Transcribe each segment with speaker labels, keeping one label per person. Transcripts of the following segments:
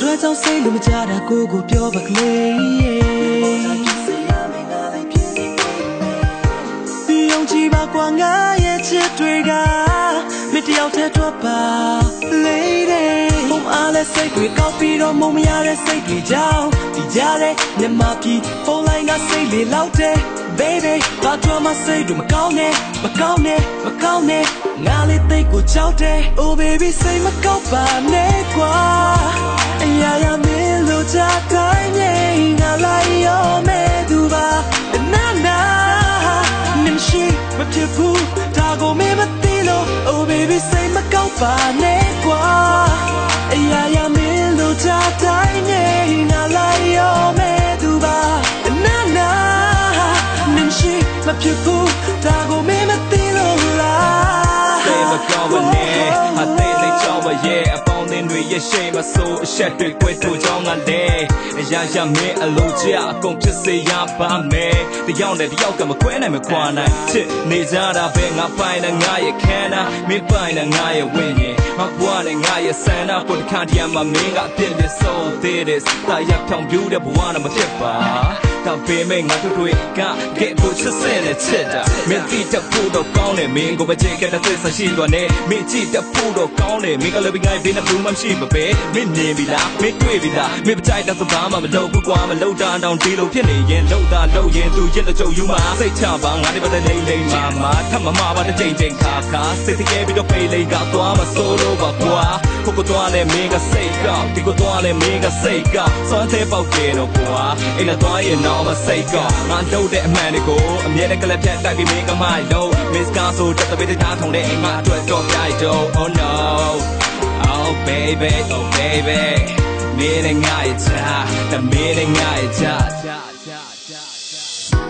Speaker 1: ကြောင့်စိတ်လို့မကြတာကိုကိုပြောပါကလေးယုံကြည်ပါကွာငါရဲ့ချစ်တွေကမတယောက်တည်းတော့ပါ lady ဘုံအားလဲစိတ်တွေကောက်ပြီးတော့မုံမရတဲ့စိတ်တွေကြောင့်ဒီကြတဲ့မြမပြီဖုန်းလိုင်းကစိတ်လေးလောက်တယ် baby ဘာကြောင့်မစိတ်တွေမကောင်းနဲ့မကောင်းနဲ့မကောင်းနဲ့ငါလေးသိတ်ကိုကြောက်တယ် oh baby စိတ်မကောက်ပါနဲ့ကွာ အရာရာမင်းလို့ချတိုင်းငိမ်ငါလိုက်ရောမဲ့သူပါနာနာနင်ရှိမဖြစ်ဘူးဒါကိုမင်းမသိလို့ oh baby စိတ်မကောက်ပါနဲ့ကွာအရာရာမင်းလို့ချတိုင်းငိမ်ငါလိုက်ရောမဲ့သူပါနာနာနင်ရှိမဖြစ်ဘူး
Speaker 2: ပေါင်းအသင်းတွေရဲ့ရှိမဆိုးအဆက်တွေကွဲထိုးကြောင်းကလည်းအရာရာမင်းအလိုချအကုန်ဖြစ်စေရပါမယ်တယောက်နဲ့တယောက်ကမကွဲနိုင်မခွာနိုင်ချစ်နေကြတာပဲငါပိုင်နဲ့ငါရဲ့ခန္ဓာမင်းပိုင်နဲ့ငါရဲ့ဝိညာဉ်ငါဘွားနဲ့ငါရဲ့ဆန္ဒကိုတစ်ခါတည်းမှာမင်းကအပြစ်နဲ့ဆုံးသေးတယ်တာရပ်ဖြောင်ပြူတဲ့ဘဝနဲ့မဖြစ်ပါ ဒါပေမဲ့ငါတို့တွေကကဲဖို့ချစ်စဲနဲ့ချစ်တာမင်းတိတက်ဖို့တော့ကောင်းတယ်မင်းကိုပဲချစ်ခဲ့တဲ့သစ္စာရှိသွားနေမင်းကြည့်တက်ဖို့တော့ကောင်းတယ်မင်းကလည်းဘယ်ငိုင်းဘေးနဲ့ဘူးမှမရှိမပဲမင်းနေပြီလားမင်းတွေ့ပြီလားမင်းပကြိုက်တဲ့စဘာမှမလုပ်ဘူးကွာမလုပ်တာတောင်ဒီလိုဖြစ်နေရင်လုပ်တာလုပ်ရင်သူရစ်တဲ့ကြုံယူမှာစိတ်ချပါငါဒီပတ်တဲ့လိမ့်လိမ့်မာမာထပ်မမပါတဲ့ချိန်ချိန်ခါခါစိတ်တကယ်ပြီးတော့ဖေးလိမ့်ကသွားမစိုးတော့ပါကွာကိုကိုသွားလဲမင်းကစိတ်ကောက်ဒီကိုသွားလဲမင်းကစိတ်ကောက်စွမ်းသေးပေါက်တယ်တော့ကွာအိမ်နဲ့သွားရင်တော့မစိတ်ကောက်ငါတို့တဲ့အမှန်တွေကိုအမြဲတမ်းကလေးဖြတ်တိုက်ပြီးမင်းကမိုက်လို့ Miss Gaso တက်တဲ့ပေးထားထုံတဲ့အိမ်မှာအတွက်တော့ပြိုက်တော့ Oh no Oh baby Oh baby မင်းနဲ့ငါရဲ့ချာတမင်းနဲ့ငါရဲ့ချာချာချာချာ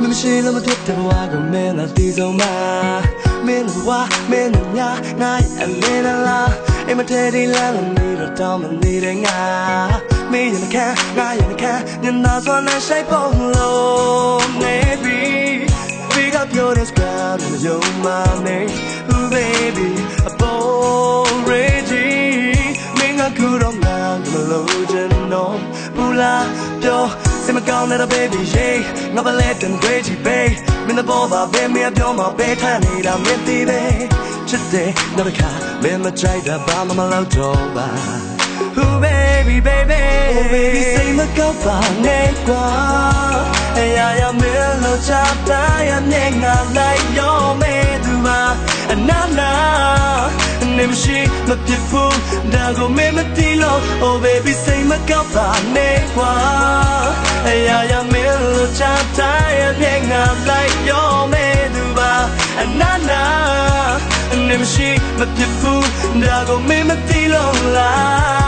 Speaker 1: မမရှိလို့မဖြစ်တဲ့ဘဝကိုမင်းလာတည်ဆုံးမှာမင်းဘဝမင်းနဲ့ညာငါရဲ့ အလင်းလားအိမ်မထဲဒီလမ်းနေတော့တောင်းမနေတဲ့ငါမင်းရင်ခံငါရင်ခံညနာစွာနဲ့ရှိုက်ပုံလို့နေပြီဒီကပြောတဲ့စကားတွေယုံမနေ Ooh baby a boy ready မင်းကကူတော့ငါမလို့ချင်တော့ဘူးလားပြောစမကောင်းတဲ့ baby yeah ငါပဲလက်တန် crazy babe မင်း the ball ပါပဲမင်းပြောမှာပဲထားနေတာမင်းသိတယ်ချ စ်တယ်နောက်တစ်ခါမင်းမကြိုက်တာဘာမှမလုပ်တော့ပါ Ooh baby baby Oh baby စိတ်မကောက်ပါနဲ့ကွာအရာရာမင်းလို့ချတာရနေငါလိုက်ရောမဲသူပါအနာနာနေမရှိမဖြစ်ဘူးဒါကိုမင်းမသိလို့ Oh baby စိတ်မကောက်ပါနဲ့ကွာအရာရာမင်းလို့ချတာရ မရှိမဖြစ်ဘူးဒါကိုမင်းမသိလို့လား